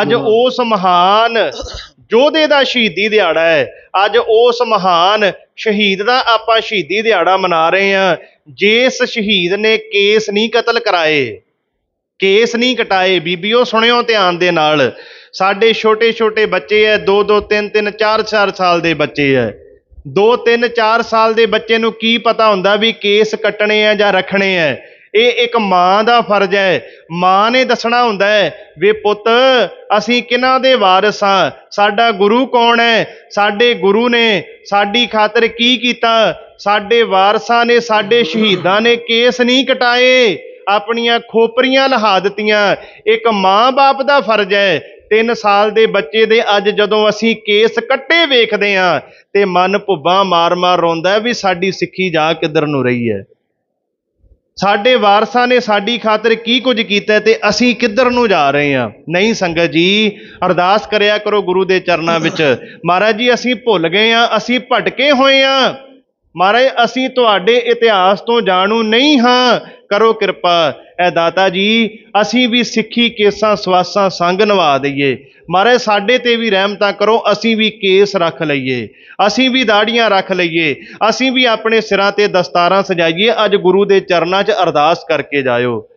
ਅੱਜ। ਉਸ ਮਹਾਨ ਯੋਧੇ ਦਾ ਸ਼ਹੀਦੀ ਦਿਹਾੜਾ ਹੈ। ਅੱਜ ਉਸ ਮਹਾਨ ਸ਼ਹੀਦ ਦਾ ਆਪਾਂ ਸ਼ਹੀਦੀ ਦਿਹਾੜਾ ਮਨਾ ਰਹੇ ਹਾਂ। ਜਿਸ ਸ਼ਹੀਦ ਨੇ ਕੇਸ ਨਹੀਂ ਕਤਲ ਕਰਾਏ ਕੇਸ ਨਹੀਂ ਕਟਾਏ ਬੀਬੀਓ ਸੁਣਿਓ ਧਿਆਨ ਦੇ ਨਾਲ। ਸਾਡੇ ਛੋਟੇ ਛੋਟੇ ਬੱਚੇ ਐ 2 2 3 3 4 4 ਸਾਲ ਦੇ ਬੱਚੇ ਐ। 2 3 4 ਸਾਲ ਦੇ ਬੱਚੇ ਨੂੰ ਕੀ ਪਤਾ ਹੁੰਦਾ ਵੀ ਕੇਸ ਕੱਟਣੇ ਆ ਜਾਂ ਰੱਖਣੇ ਐ? ਇਹ ਇੱਕ ਮਾਂ ਦਾ ਫਰਜ਼ ਹੈ। ਮਾਂ ਨੇ ਦੱਸਣਾ ਹੁੰਦਾ ਹੈ ਵੇ ਪੁੱਤ, ਅਸੀਂ ਕਿਹਨਾਂ ਦੇ ਵਾਰਿਸ ਹਾਂ? ਸਾਡਾ ਗੁਰੂ ਕੌਣ ਹੈ? ਸਾਡੇ ਗੁਰੂ ਨੇ ਸਾਡੀ ਖਾਤਰ ਕੀ ਕੀਤਾ? ਸਾਡੇ ਵਾਰਸਾਂ ਨੇ ਸਾਡੇ ਸ਼ਹੀਦਾਂ ਨੇ ਕੇਸ ਨਹੀਂ ਕਟਾਏ। ਆਪਣੀਆਂ ਖੋਪਰੀਆਂ ਲਹਾ ਦਿੱਤੀਆਂ। ਇੱਕ ਮਾਂ-ਬਾਪ ਦਾ ਫਰਜ਼ ਹੈ। 3 ਸਾਲ ਦੇ ਬੱਚੇ ਦੇ ਅੱਜ ਜਦੋਂ ਅਸੀਂ ਕੇਸ ਕੱਟੇ ਵੇਖਦੇ ਹਾਂ, ਤੇ ਮਨ ਭੁੱਬਾ ਮਾਰ-ਮਾਰ ਰੋਂਦਾ ਵੀ ਸਾਡੀ ਸਿੱਖੀ ਜਾ ਕਿੱਧਰ ਨੂੰ ਰਹੀ ਹੈ। ਸਾਡੇ ਵਾਰਸਾਂ ਨੇ ਸਾਡੀ ਖਾਤਰ ਕੀ ਕੁਝ ਕੀਤਾ ਤੇ ਅਸੀਂ ਕਿੱਧਰ ਨੂੰ ਜਾ ਰਹੇ ਹਾਂ? ਨਹੀਂ ਸੰਗਤ ਜੀ, ਅਰਦਾਸ ਕਰਿਆ ਕਰੋ ਗੁਰੂ ਦੇ ਚਰਨਾਂ ਵਿੱਚ। ਮਹਾਰਾਜ ਜੀ, ਅਸੀਂ ਭੁੱਲ ਗਏ ਹਾਂ, ਅਸੀਂ ਭਟਕੇ ਹੋਏ ਹਾਂ। ਮਹਾਰਾਜ ਅਸੀਂ ਤੁਹਾਡੇ ਇਤਿਹਾਸ ਤੋਂ ਜਾਣੂ ਨਹੀਂ ਹਾਂ। ਕਰੋ ਕਿਰਪਾ। ਐ ਦਾਤਾ ਜੀ, ਅਸੀਂ ਵੀ ਸਿੱਖੀ ਕੇਸਾਂ, ਸਵਾਸਾਂ ਸੰਗ ਨਿਭਾ ਦਈਏ। ਮਹਾਰਾਜ ਸਾਡੇ ਤੇ ਵੀ ਰਹਿਮਤਾਂ ਕਰੋ, ਅਸੀਂ ਵੀ ਕੇਸ ਰੱਖ ਲਈਏ। ਅਸੀਂ ਵੀ ਦਾੜੀਆਂ ਰੱਖ ਲਈਏ। ਅਸੀਂ ਵੀ ਆਪਣੇ ਸਿਰਾਂ ਤੇ ਦਸਤਾਰਾਂ ਸਜਾਈਏ। ਅੱਜ ਗੁਰੂ ਦੇ ਚਰਨਾਂ 'ਚ ਅਰਦਾਸ ਕਰਕੇ ਜਾਇਓ।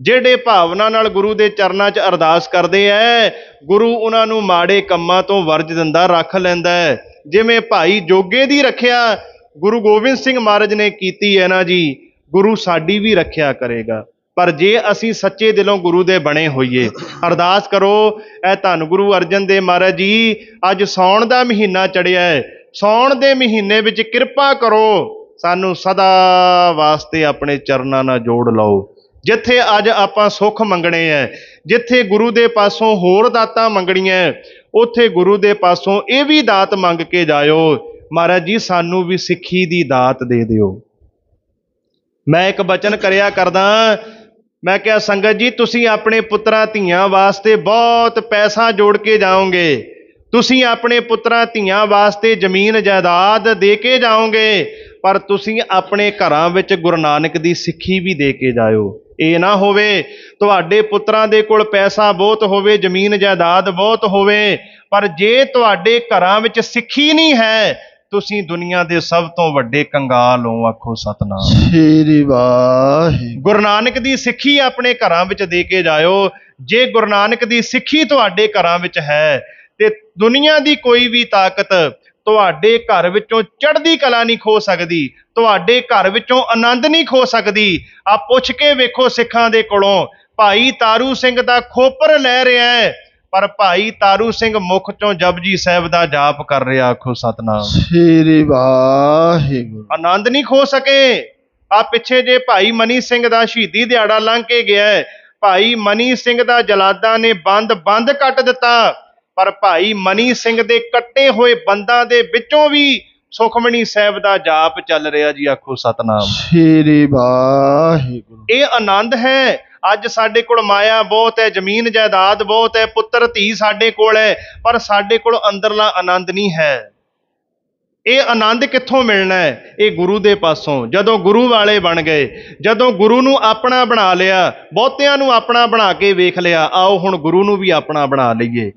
ਜਿਹੜੇ ਭਾਵਨਾ ਨਾਲ ਗੁਰੂ ਦੇ ਚਰਨਾਂ 'ਚ ਅਰਦਾਸ ਕਰਦੇ ਐ, ਗੁਰੂ ਉਹਨਾਂ ਨੂੰ ਮਾੜੇ ਕੰਮਾਂ ਤੋਂ ਵਰਜ ਦਿੰਦਾ, ਰੱਖ ਲੈਂਦਾ ਜਿਵੇਂ ਭਾਈ ਜੋਗੇ ਦੀ ਰੱਖਿਆ ਗੁਰੂ ਗੋਬਿੰਦ ਸਿੰਘ ਮਹਾਰਾਜ ਨੇ ਕੀਤੀ ਹੈ ਨਾ ਜੀ, ਗੁਰੂ ਸਾਡੀ ਵੀ ਰੱਖਿਆ ਕਰੇਗਾ। ਪਰ ਜੇ ਅਸੀਂ ਸੱਚੇ ਦਿਲੋਂ ਗੁਰੂ ਦੇ ਬਣੇ ਹੋਈਏ, ਅਰਦਾਸ ਕਰੋ, ਐ ਧੰਨ ਗੁਰੂ ਅਰਜਨ ਦੇਵ ਮਹਾਰਾਜ ਜੀ, ਅੱਜ ਸੌਣ ਦਾ ਮਹੀਨਾ ਚੜਿਆ ਹੈ, ਸੌਣ ਦੇ ਮਹੀਨੇ ਵਿੱਚ ਕਿਰਪਾ ਕਰੋ, ਸਾਨੂੰ ਸਦਾ ਵਾਸਤੇ ਆਪਣੇ ਚਰਨਾਂ ਨਾਲ ਜੋੜ ਲਓ। ਜਿੱਥੇ ਅੱਜ ਆਪਾਂ ਸੁੱਖ ਮੰਗਣੇ ਐ, ਜਿੱਥੇ ਗੁਰੂ ਦੇ ਪਾਸੋਂ ਹੋਰ ਦਾਤਾਂ ਮੰਗਣੀਆਂ ਉੱਥੇ ਗੁਰੂ ਦੇ ਪਾਸੋਂ ਇਹ ਵੀ ਦਾਤ ਮੰਗ ਕੇ ਜਾਇਓ ਮਹਾਰਾਜ ਜੀ, ਸਾਨੂੰ ਵੀ ਸਿੱਖੀ ਦੀ ਦਾਤ ਦੇ ਦਿਓ। ਮੈਂ ਇੱਕ ਬਚਨ ਕਰਿਆ ਕਰਦਾ, ਮੈਂ ਕਿਹਾ, ਸੰਗਤ ਜੀ, ਤੁਸੀਂ ਆਪਣੇ ਪੁੱਤਰਾਂ ਧੀਆਂ ਵਾਸਤੇ ਬਹੁਤ ਪੈਸਾ ਜੋੜ ਕੇ ਜਾਓਗੇ। ਤੁਸੀਂ ਆਪਣੇ ਪੁੱਤਰਾਂ ਧੀਆਂ ਵਾਸਤੇ ਜ਼ਮੀਨ ਜਾਇਦਾਦ ਦੇ ਕੇ ਜਾਓਗੇ, ਪਰ ਤੁਸੀਂ ਆਪਣੇ ਘਰਾਂ ਵਿੱਚ ਗੁਰੂ ਨਾਨਕ ਦੀ ਸਿੱਖੀ ਵੀ ਦੇ ਕੇ ਜਾਇਓ। ਇਹ ਨਾ ਹੋਵੇ, ਤੁਹਾਡੇ ਪੁੱਤਰਾਂ ਦੇ ਕੋਲ ਪੈਸਾ ਬਹੁਤ ਹੋਵੇ, ਜ਼ਮੀਨ ਜਾਇਦਾਦ ਬਹੁਤ ਹੋਵੇ, ਪਰ ਜੇ ਤੁਹਾਡੇ ਘਰਾਂ ਵਿੱਚ ਸਿੱਖੀ ਨਹੀਂ ਹੈ ਤੁਸੀਂ ਦੁਨੀਆ ਦੇ ਸਭ ਤੋਂ ਵੱਡੇ ਕੰਗਾਲ ਹੋ ਆਖੋ ਸਤਨਾਮ। ਸ਼੍ਰੀ ਵਾਹਿਗੁਰੂ। ਗੁਰੂ ਨਾਨਕ ਦੀ ਸਿੱਖੀ ਆਪਣੇ ਘਰਾਂ ਵਿੱਚ ਦੇ ਕੇ ਜਾਇਓ। ਜੇ ਗੁਰੂ ਨਾਨਕ ਦੀ ਸਿੱਖੀ ਤੁਹਾਡੇ ਘਰਾਂ ਵਿੱਚ ਹੈ ਤੇ ਦੁਨੀਆ ਦੀ ਕੋਈ ਵੀ ਤਾਕਤ ਤੁਹਾਡੇ ਘਰ ਵਿੱਚੋਂ ਚੜ੍ਹਦੀ ਕਲਾ ਨਹੀਂ ਖੋ ਸਕਦੀ ਤੁਹਾਡੇ ਘਰ ਵਿੱਚੋਂ ਆਨੰਦ ਨਹੀਂ ਖੋ ਸਕਦੀ। ਆ ਪੁੱਛ ਕੇ ਵੇਖੋ ਸਿੱਖਾਂ ਦੇ ਕੋਲੋਂ ਭਾਈ ਤਾਰੂ ਸਿੰਘ ਦਾ ਖੋਪਰ ਲੈ ਰਿਹਾ ਹੈ। ਪਰ ਭਾਈ ਤਾਰੂ ਸਿੰਘ ਮੁਖ ਚੋਂ ਜਪਜੀ ਸਾਹਿਬ ਦਾ ਜਾਪ ਕਰ ਰਿਹਾ ਆਖੋ ਸਤਨਾਮ। ਸ਼੍ਰੀ ਵਾਹਿਗੁਰੂ। ਆਨੰਦ ਨਹੀਂ ਖੋ ਸਕੇ। ਆ ਪਿੱਛੇ ਜੇ ਭਾਈ ਮਨੀ ਸਿੰਘ ਦਾ ਸ਼ਹੀਦੀ ਦਿਹਾੜਾ ਲੰਘ ਕੇ ਗਿਆ ਹੈ। ਭਾਈ ਮਨੀ ਸਿੰਘ ਦਾ ਜਲਾਦਾਂ ਨੇ ਬੰਦ ਬੰਦ ਕੱਟ ਦਿੱਤਾ। ਪਰ ਭਾਈ ਮਨੀ ਸਿੰਘ ਦੇ ਕੱਟੇ ਹੋਏ ਬੰਦਾਂ ਦੇ ਵਿੱਚੋਂ ਵੀ ਸੁਖਮਣੀ ਸਾਹਿਬ ਦਾ ਜਾਪ ਚੱਲ ਰਿਹਾ ਜੀ ਆਖੋ ਸਤਨਾਮ। ਸ਼੍ਰੀ ਵਾਹਿਗੁਰੂ। ਇਹ ਆਨੰਦ ਹੈ। ਅੱਜ ਸਾਡੇ ਕੋਲ ਮਾਇਆ ਬਹੁਤ ਹੈ, ਜ਼ਮੀਨ ਜਾਇਦਾਦ ਬਹੁਤ ਹੈ, ਪੁੱਤਰ ਧੀ ਸਾਡੇ ਕੋਲ ਹੈ, ਪਰ ਸਾਡੇ ਕੋਲ ਅੰਦਰਲਾ ਆਨੰਦ ਨਹੀਂ ਹੈ। ਇਹ ਆਨੰਦ ਕਿੱਥੋਂ ਮਿਲਣਾ ਹੈ? ਇਹ ਗੁਰੂ ਦੇ ਪਾਸੋਂ। ਜਦੋਂ ਗੁਰੂ ਵਾਲੇ ਬਣ ਗਏ, ਜਦੋਂ ਗੁਰੂ ਨੂੰ ਆਪਣਾ ਬਣਾ ਲਿਆ, ਬਹੁਤਿਆਂ ਨੂੰ ਆਪਣਾ ਬਣਾ ਕੇ ਵੇਖ ਲਿਆ, ਆਓ ਹੁਣ ਗੁਰੂ ਨੂੰ ਵੀ ਆਪਣਾ ਬਣਾ ਲਈਏ।